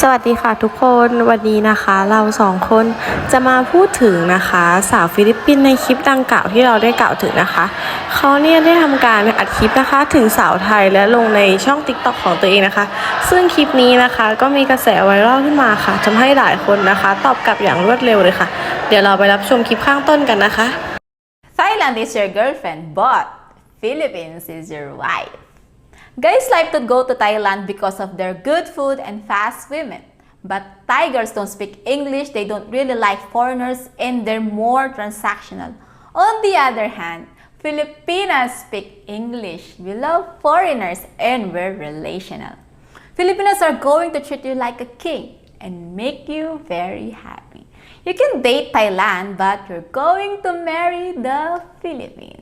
สวัสดีค่ะทุกคนวันนี้นะคะเราสองคนจะมาพูดถึงนะคะสาวฟิลิปปินส์ในคลิปดังกล่าวที่เราได้กล่าวถึงนะคะเขาเนี่ยได้ทำการอัดคลิปนะคะถึงสาวไทยและลงในช่อง t ิ k t o k ของตัวเองนะคะ ซึ่งคลิปนี้นะคะก็มีกระแสไวรัลขึ้นมาค่ะทำให้หลายคนนะคะ ตอบกลับอย่างรวดเร็วเลยค่ะ เดี๋ยวเราไปรับชมคลิปข้างต้นกันนะคะ Thailand is your girlfriend, but Philippines is your wife. Guys like to go to Thailand because of their good food and fast women. But Thai girls don't speak English, they don't really like foreigners, and they're more transactional. On the other hand, Filipinas speak English, we love foreigners, and we're relational. Filipinos are going to treat you like a king and make you very happy. You can date Thailand, but you're going to marry the Philippines.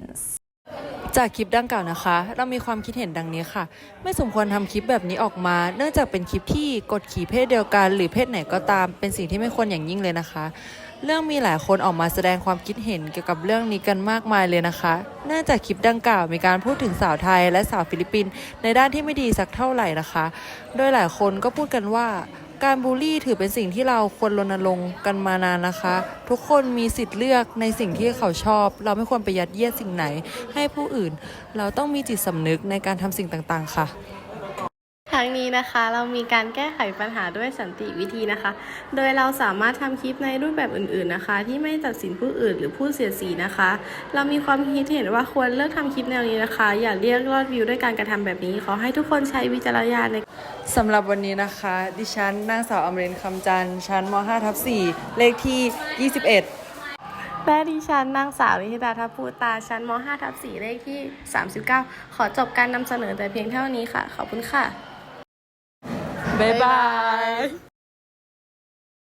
จากคลิปดังกล่าวนะคะ เรามีความคิดเห็นดังนี้ค่ะ ไม่สมควรทำคลิปแบบนี้ออกมา เนื่องจากเป็นคลิปที่กดขี่เพศเดียวกัน หรือเพศไหนก็ตาม เป็นสิ่งที่ไม่ควรอย่างยิ่งเลยนะคะ เรื่องมีหลายคนออกมาแสดงความคิดเห็นเกี่ยวกับเรื่องนี้กันมากมายเลยนะคะ เนื่องจากคลิปดังกล่าวมีการพูดถึงสาวไทยและสาวฟิลิปปินส์ในด้านที่ไม่ดีสักเท่าไหร่นะคะ โดยหลายคนก็พูดกันว่า การบูลลี่ถือเป็นสิ่งที่เราควรรณรงค์กันมานานนะคะ ทุกคนมีสิทธิ์เลือกในสิ่งที่เขาชอบ เราไม่ควรไปยัดเยียดสิ่งไหน ให้ผู้อื่น เราต้องมีจิตสำนึกในการทำสิ่งต่างๆ ค่ะทั้งนี้นะคะเรามีการแก้ไขปัญหาด้วยสันติวิธีนะคะ โดยเราสามารถทำคลิปในรูปแบบอื่นๆนะคะ ที่ไม่ตัดสินผู้อื่นหรือผู้เสียสีนะคะ เรามีความคิดเห็นว่าควรเลิกทำคลิปแนวนี้นะคะ อย่าเรียกยอดวิวด้วยการกระทำแบบนี้ ขอให้ทุกคนใช้วิจารณญาณใน สำหรับวันนี้นะคะ ดิฉันนางสาวอมรินทร์คำจันทร์ชั้นม5ทับ4เลขที่ 21 และดิฉันนางสาวนิธิดาทัพพูตา ชั้นม5ทับ4เลขที่ 39 ขอจบการนำเสนอแต่เพียงเท่านี้ค่ะ ขอบคุณค่ะ บ๊ายบาย